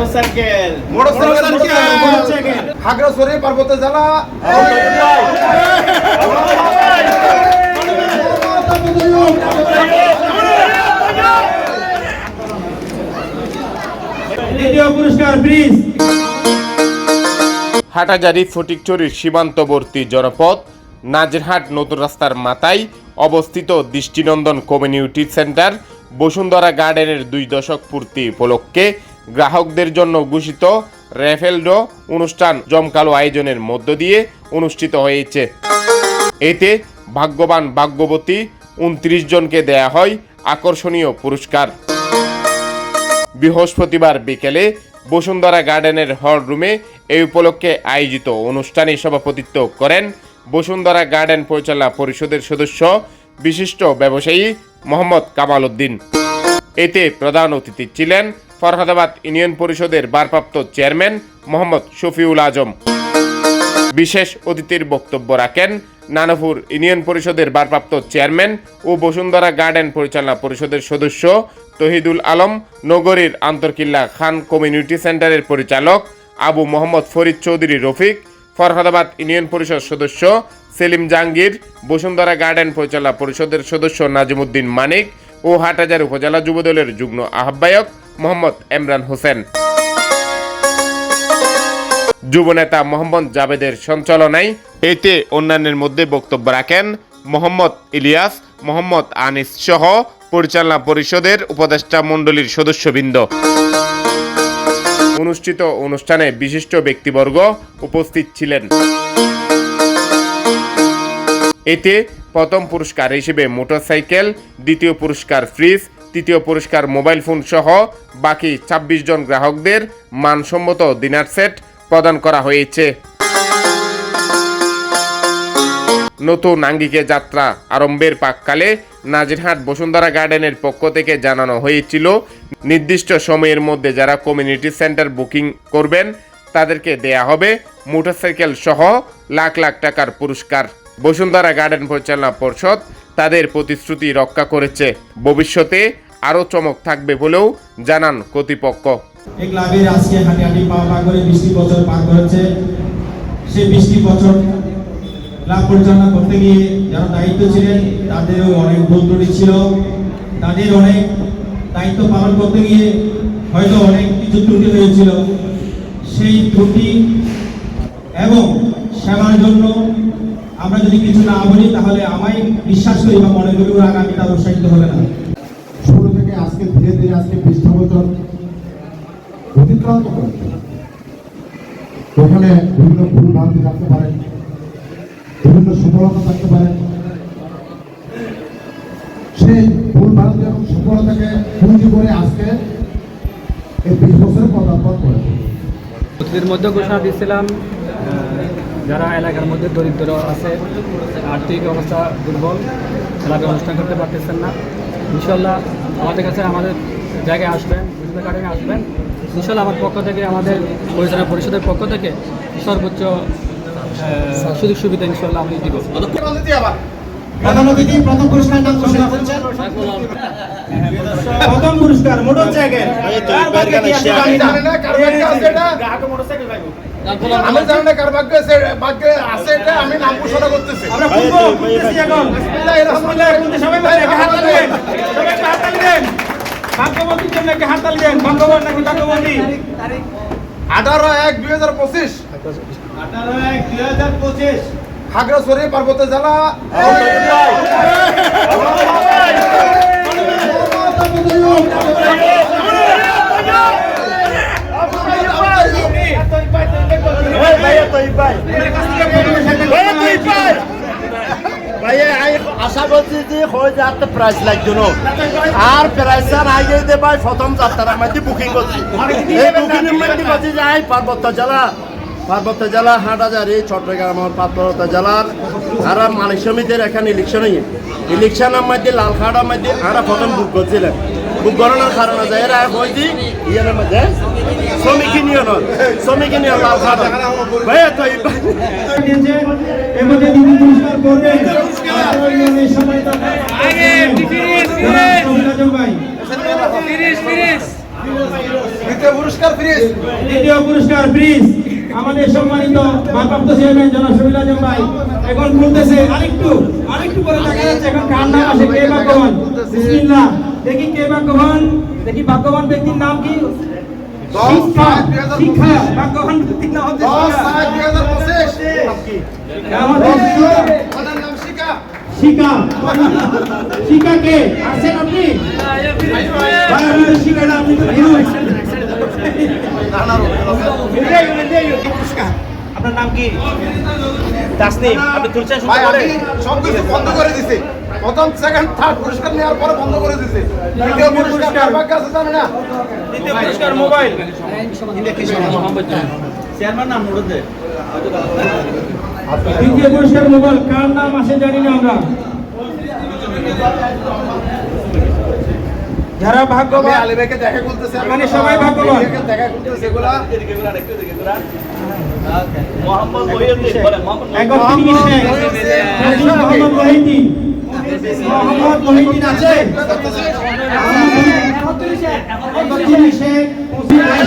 Motorcycle. Motorcycle. Khagrachari পার্বত্য জেলা। দ্বিতীয় পুরস্কার ব্রিজ। হাটাজারি ফটিকছড়ির সীমান্তবর্তী জনপদ নাজরহাট নতুন রাস্তার মাথায় অবস্থিত দৃষ্টিনন্দন কমিউনিটি সেন্টার বসুন্ধরা গার্ডেনের দুই দশক পূর্তি উপলক্ষে গ্রাহকদের জন্য ঘোষিত র্যাফেলডো অনুষ্ঠান জমকালো আয়োজনের মধ্য দিয়ে অনুষ্ঠিত হয়েছে। এতে ভাগ্যবান ভাগ্যবতী উনত্রিশ জনকে দেয়া হয় আকর্ষণীয় পুরস্কার। বৃহস্পতিবার বিকেলে বসুন্ধরা গার্ডেনের হল রুমে এই উপলক্ষে আয়োজিত অনুষ্ঠানে সভাপতিত্ব করেন বসুন্ধরা গার্ডেন পরিচালনা পরিষদের সদস্য বিশিষ্ট ব্যবসায়ী মোহাম্মদ কামাল উদ্দিন। এতে প্রধান অতিথি ছিলেন ফরহাদাবাদ ইউনিয়ন পরিষদের ভারপ্রাপ্ত চেয়ারম্যান মোহাম্মদ শফিউল আজম। বিশেষ অতিথির বক্তব্য রাখেন নানপুর ইউনিয়ন পরিষদের ভারপ্রাপ্ত চেয়ারম্যান ও বসুন্ধরা গার্ডেন পরিচালনা পরিষদের সদস্য তহিদুল আলম, নগরীর আন্তর্কিল্লা খান কমিউনিটি সেন্টারের পরিচালক আবু মোহাম্মদ ফরিদ চৌধুরী রফিক, ফরহাদাবাদ ইউনিয়ন পরিষদ সদস্য সেলিম জাহাঙ্গীর, বসুন্ধরা গার্ডেন পরিচালনা পরিষদের সদস্য নাজিমুদ্দিন মানিক ও হাটাজার উপজেলা যুবদলের যুগ্ম আহ্বায়ক মোহাম্মদ এমরান হোসেন। যুবনেতা মোহাম্মদ জাবেদের সঞ্চালনায় এতে অন্যান্যের মধ্যে বক্তব্য রাখেন মোহাম্মদ ইলিয়াস, মোহাম্মদ আনিস সহ পরিচালনা পরিষদের উপদেষ্টা মণ্ডলীর সদস্যবৃন্দ। অনুষ্ঠিত অনুষ্ঠানে বিশিষ্ট ব্যক্তিবর্গ উপস্থিত ছিলেন। এতে প্রথম পুরস্কার হিসেবে মোটরসাইকেল, দ্বিতীয় পুরস্কার ফ্রিজ তৃতীয় পুরস্কার মোবাইল ফোন সহ বাকি ২৬ জন গ্রাহকদের মানসম্মত ডিনার সেট প্রদান করা হয়েছে। নতুন আঙ্গিকে যাত্রা আরম্ভের পাককালে নাজিরহাট বসুন্ধরা গার্ডেনের পক্ষ থেকে জানানো হয়েছিল, নির্দিষ্ট সময়ের মধ্যে যারা কমিউনিটি সেন্টার বুকিং করবেন, তাদেরকে দেয়া হবে মোটরসাইকেল সহ লাখ লাখ টাকার পুরস্কার। বসুন্ধরা গার্ডেন পরিচালনা পর্ষদ তাদের প্রতিশ্রুতি রক্ষা করেছে। ভবিষ্যতে আরও চমক থাকবে বলেও জানান কর্তৃপক্ষ। এই ক্লাবের আজকে হাঁটি পা পা করে বৃষ্টি বছর পার করেছে। সেই বৃষ্টি বছর ক্লাব পরিচালনা করতে গিয়ে যারা দায়িত্ব ছিলেন, তাদেরও অনেক ভুল ত্রুটি ছিল। তাদের অনেক দায়িত্ব পালন করতে গিয়ে হয়তো অনেক কিছু ত্রুটি হয়েছিল। সেই ত্রুটি এবং সেবার জন্য আমরা যদি কিছু না বলি, তাহলে আমায় বিশ্বাস করি বা মনে করি ওরা আগামীটা উৎসাহিত হবে না। আজকে ধীরে ধীরে আজকে পৃষ্ঠা বছর অতিক্রান্ত করেছে ওখানে বিভিন্ন ভুল ভ্রান্তি থাকতে পারে, বিভিন্ন সফলতা থাকতে পারে। সেই ভুল ভ্রান্তি এবং সফলতাকে পুঁজি করে আজকে এই বিশ বছরের পদার্পণ করেছে অতিথির মধ্যে ঘোষণা দিয়েছিলাম যারা এলাকার মধ্যে দরিদ্র আছে, আর্থিক অবস্থা দুর্বল ক্লাবে অনুষ্ঠান করতে পারতেছেন না। ইনশাল্লাহ আমাদের কাছে আমাদের জায়গায় আসবেন বিভিন্ন কারণে আসবেন। ইনশাল্লাহ আমার পক্ষ থেকে আমাদের পরিচালনা পরিষদের পক্ষ থেকে সর্বোচ্চ সুযোগ সুবিধা ইনশাল্লাহ আমি দিব। প্রধান অতিথি প্রথম পুরস্কার নাম ঘোষণা করছেন। প্রথম পুরস্কার মোটরসাইকেল। আমি জানি না কার ভাগ্যে আছে? ভাগ্যে আছে এটা আমি নাম ঘোষণা করতেছি। আমরা খুলবো খুলতেছি এখন। বিসমিল্লাহির রহমানির রহিম। সবাই বলে একটা হাত তালি দেন। সবাই একটা হাত তালি দেন। ভাগ্যবতীর জন্য একটা হাত তালি দেন। ভাগ্যবান নাকি ভাগ্যবতী? আঠারো এক দুই হাজার পঁচিশ। আঠারো এক দুই হাজার পঁচিশ। খাগড়াছড়ি পার্বত্য জেলা আমি আশা করছি যে হয়ে যাতে প্রাইস লাগতো না আর প্রাইস আর আগে দে ভাই প্রথম যাত্রার মধ্যে বুকিং করছি এই বুকিং পার্বত্য জেলা পার্বত্য জেলা হাটাজারি চট্টগ্রাম পার্বত্য জেলার আর মালিক সমিতির এখানে ইলেকশন ইলেকশনের মধ্যে লালখাড়ার মধ্যে আমরা প্রথম বুক করছিলেন বুক করানোর কারণে যে এরা হয়েছি ইয়ের মধ্যে শ্রমিক ইউনিয়ন শ্রমিক ইউনিয়ন লালখাড়া ভাইয়া, তো পুরস্কার ভাই দ্বিতীয় পুরস্কার, ফ্রিজ। আমাদের সম্মানিত ভারপ্রাপ্ত চেয়ারম্যান জনাব শহীদ আজম ভাই। এখন বলতেছে, আরেকটু আরেকটু পরে দেখা যাচ্ছে, এখন কার নাম আসে, কে ভাগ্যবান বিসমিল্লাহ। দেখি কে ভাগ্যবান দেখি ভাগ্যবান ব্যক্তির নাম কি? শিক্ষা শিক্ষা ভাগ্যবান ব্যক্তির নাম হচ্ছে শিকা শিকা আপনি। শিকাটা আপনি তো আপনার নাম কি? তাসনিম আপনি তুলছেন সব কিছু বন্ধ করে দিছি। প্রথম সেকেন্ড থার্ড পুরস্কার নেওয়ার পরে বন্ধ করে দিছি। দ্বিতীয় পুরস্কার কার ভাগ্যে আছে জানে না। দ্বিতীয় পুরস্কার মোবাইল। চেয়ারম্যান নাম মুড়তে দ্বিতীয় পুরস্কার মোবাইল কার নাম আসে জানি না আমরা। যারা ভাগ্যবান আলী ভাইকে দেখা করতেছে এখানে সবাই ভাগ্যবান। দেখা করতেছি এগুলা। এখন তিনি কি শেখ? মোহাম্মদ মহিউদ্দিন আছে ছত্রিশে পঁচিশ